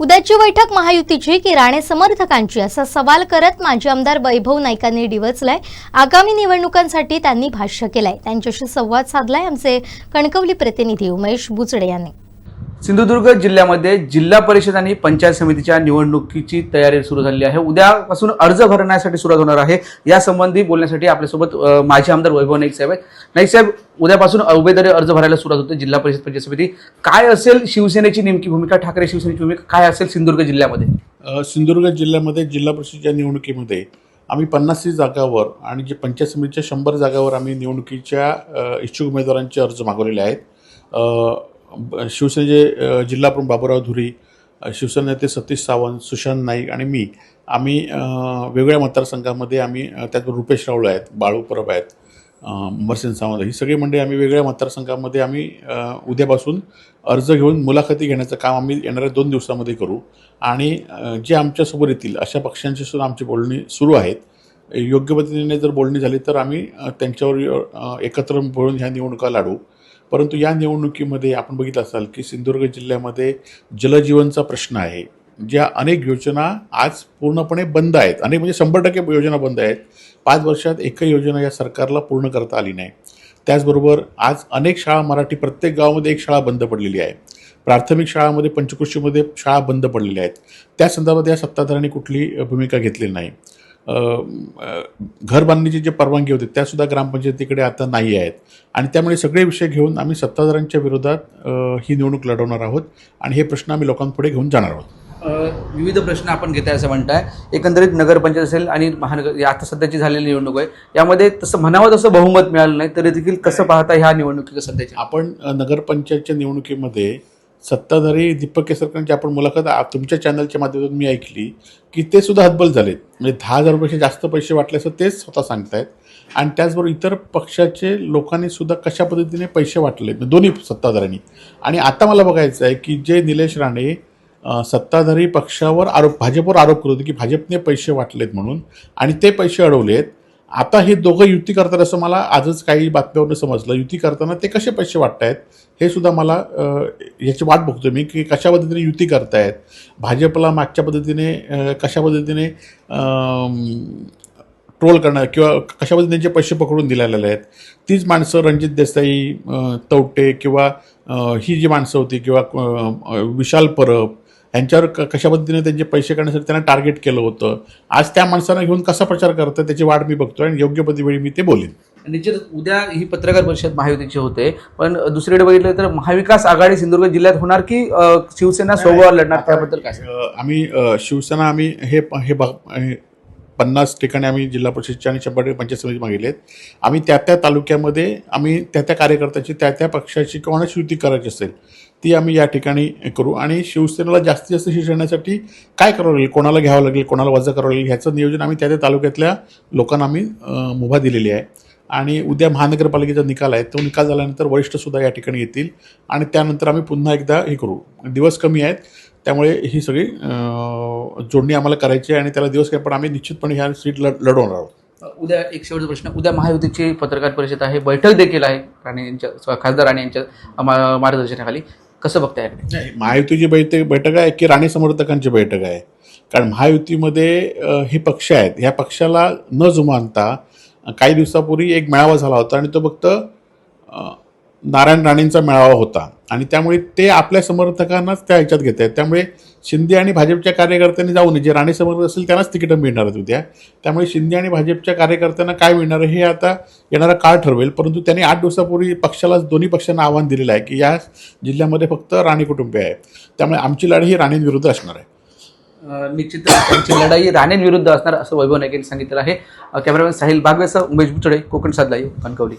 उद्याची बैठक महायुतीची की राणे समर्थकांची असा सवाल करत माजी आमदार वैभव नाईकांनी डिवचलाय. आगामी निवडणुकांसाठी त्यांनी भाष्य केलंय. त्यांच्याशी संवाद साधलाय आमचे कणकवली प्रतिनिधी उमेश बुचडे यांनी. सिंधुदुर्ग जिल्ह्यामध्ये जिल्हा परिषद आणि पंचायत समितीच्या निवडणुकीची तयारी सुरू झाली आहे. उद्यापासून अर्ज भरण्यासाठी सुरुवात होणार आहे. यासंबंधी बोलण्यासाठी आपल्यासोबत माजी आमदार वैभव नाईक साहेब आहेत. नाईक साहेब उद्यापासून उमेदवारी अर्ज भरायला सुरुवात होते जिल्हा परिषद पंचायत समिती. काय असेल शिवसेनेची नेमकी भूमिका? ठाकरे शिवसेनेची भूमिका काय असेल सिंधुदुर्ग जिल्ह्यामध्ये? सिंधुदुर्ग जिल्ह्यामध्ये जिल्हा परिषदच्या निवडणुकीमध्ये आम्ही पन्नासशे जागावर आणि जे पंचायत समितीच्या शंभर जागावर आम्ही निवडणुकीच्या इच्छुक उमेदवारांचे अर्ज मागवलेले आहेत. शिवसेनेचे जिल्हाप्रमुख बाबूराव धुरी शिवसेना नेते सतीश सावंत सुशांत नाईक आणि मी आम्ही वेगवेगळ्या मतदारसंघामध्ये आम्ही त्यात रुपेश रावळ आहेत बाळू परब आहेत अ, अमरसिंग सावंत ही सगळी मंडळी आम्ही वेगळ्या मतदारसंघामध्ये आम्ही उद्यापासून अर्ज घेऊन मुलाखती घेण्याचं काम आम्ही येणाऱ्या दोन दिवसामध्ये करू. आणि जे आमच्यासोबत येतील अशा पक्षांची सुद्धा आमची बोलणी सुरू आहेत. योग्य पद्धतीने जर बोलणी झाली तर आम्ही त्यांच्यावर एकत्र बोलून ह्या निवडणुका लाडू परंतु या निवडणुकीमध्ये आपण बघितलं असाल की सिंधुदुर्ग जिल्ह्यामध्ये जलजीवनचा प्रश्न आहे ज्या अनेक योजना आज पूर्णपणे बंद आहेत. अनेक म्हणजे शंभर टक्के योजना बंद आहेत. पाच वर्षात एकही योजना या सरकारला पूर्ण करता आली नाही. त्याचबरोबर आज अनेक शाळा मराठी प्रत्येक गावामध्ये एक शाळा बंद पडलेली आहे. प्राथमिक शाळामध्ये पंचकृषीमध्ये शाळा बंद पडलेल्या आहेत. त्या संदर्भात या सत्ताधाऱ्यांनी कुठली भूमिका घेतलेली नाही. घर बांधणीची जे परवानगी होती त्यासुद्धा ग्रामपंचायतीकडे आता नाही आहेत. आणि त्यामुळे सगळे विषय घेऊन आम्ही सत्ताधाऱ्यांच्या विरोधात ही निवडणूक लढवणार आहोत आणि हे प्रश्न आम्ही लोकांपुढे घेऊन जाणार आहोत. विविध प्रश्न आपण घेताय असं म्हणताय. एकंदरीत नगरपंचायत असेल आणि महानगर या आता सध्याची झालेली निवडणूक आहे. यामध्ये तसं म्हणावं तसं बहुमत मिळालं नाही तरी देखील कसं पाहता ह्या निवडणुकीचं सध्याच्या आपण नगरपंचायतच्या निवडणुकीमध्ये सत्ताधारी दीपक केसरकरांची आपण मुलाखत तुमच्या चॅनलच्या माध्यमातून मी ऐकली की ते सुद्धा हतबल झालेत. म्हणजे दहा हजार जास्त पैसे वाटले असं तेच स्वतः सांगतायत. आणि त्याचबरोबर इतर पक्षाचे लोकांनी सुद्धा कशा पद्धतीने पैसे वाटले? म्हणजे दोन्ही सत्ताधाऱ्यांनी. आणि आता मला बघायचं आहे की जे निलेश राणे सत्ताधारी पक्षावर आरोप भाजपवर आरोप करत होते की भाजपने पैसे वाटलेत म्हणून आणि ते पैसे अडवलेत. आता हे दोघं युती करतात असं मला आजच काही बातम्यावरून समजलं. युती करताना ते कसे पैसे वाटतायत हे सुद्धा मला याची वाट बघतो मी की कशा पद्धतीने युती करतायत. भाजपला मागच्या पद्धतीने कशा पद्धतीने ट्रोल करणार किंवा कशा पद्धतीने त्यांचे पैसे पकडून दिलेले आहेत. तीच माणसं रणजित देसाई तवटे किंवा ही जी माणसं होती किंवा विशाल परब यांच्यावर क कशा पद्धतीने त्यांचे पैसे काढण्यासाठी त्यांना टार्गेट केलं होतं? आज त्या माणसांना घेऊन कसा प्रचार करतं त्याची वाट मी बघतोय आणि योग्य वेळी मी ते बोलेन. निश्चित उद्या ही पत्रकार परिषद महायुतीची होते. पण दुसरीकडे बघितलं तर महाविकास आघाडी सिंधुदुर्ग जिल्ह्यात होणार की अ, शिवसेना सोबत लढणार त्याबद्दल काय? सांगाल? अ, आम्ही अ, शिवसेना आम्ही हे हे बघ हे पन्नास ठिकाणी आम्ही जिल्हा परिषदच्या आणि शंभर ठिकाणी पंचायत समिती मागितलेत आम्ही त्या त्या तालुक्यामध्ये आम्ही त्या त्या कार्यकर्त्याची त्या त्या पक्षाची कोणाची युती करायची असेल ती आम्ही या ठिकाणी करू. आणि शिवसेनेला जास्तीत जास्त शिक्षणासाठी काय करावं लागेल? कोणाला घ्यावं लागेल? कोणाला वजा करावं लागेल? ह्याचं नियोजन आम्ही त्या त्या तालुक्यातल्या लोकांना आम्ही मुभा दिलेली आहे. आणि उद्या महानगरपालिकेचा निकाल आहे. तो निकाल झाल्यानंतर वरिष्ठसुद्धा या ठिकाणी येतील. आणि त्यानंतर आम्ही पुन्हा एकदा हे करू. दिवस कमी आहेत. त्यामुळे ही सगळी जोडणी आम्हाला करायची आहे आणि त्याला दिवस काय पण आम्ही निश्चितपणे ह्या सीट लढ लढवणार आहोत. उद्या एक शेवटचा प्रश्न. उद्या महायुतीची पत्रकार परिषद आहे. बैठक देखील आहे. राणे यांच्या खासदार राणे यांच्या मा- मार्गदर्शनाखाली. कसं बघताय नाही महायुतीची बैठक बैठक आहे की राणे समर्थकांची बैठक आहे. कारण महायुतीमध्ये हे पक्ष आहेत. ह्या पक्षाला न जुमानता काही दिवसापूर्वी एक मेळावा झाला होता आणि तो फक्त नारायण राणेंचा मेळावा होता. आणि त्यामुळे ते आपल्या समर्थकांनाच त्या ह्याच्यात घेत आहेत. त्यामुळे शिंदे आणि भाजपच्या कार्यकर्त्यांनी जाऊ नये जे राणे समर्थक असेल त्यांनाच तिकीटं मिळणार आहेत उद्या. त्यामुळे शिंदे आणि भाजपच्या कार्यकर्त्यांना काय मिळणार आहे हे आता येणारा काळ ठरवेल. परंतु त्यांनी आठ दिवसापूर्वी पक्षाला दोन्ही पक्षांना आव्हान दिलेलं आहे की या जिल्ह्यामध्ये फक्त राणे कुटुंबीय आहे त्यामुळे आमची लढाई ही राणेंविरुद्ध असणार आहे. निश्चित त्यांची लढाई राणेंविरुद्ध असणार असं वैभव नाईक यांनी सांगितलं आहे. कॅमेरामॅन साहिल भागवेसह उमेश बुचडे कोकण साधला कणकवली.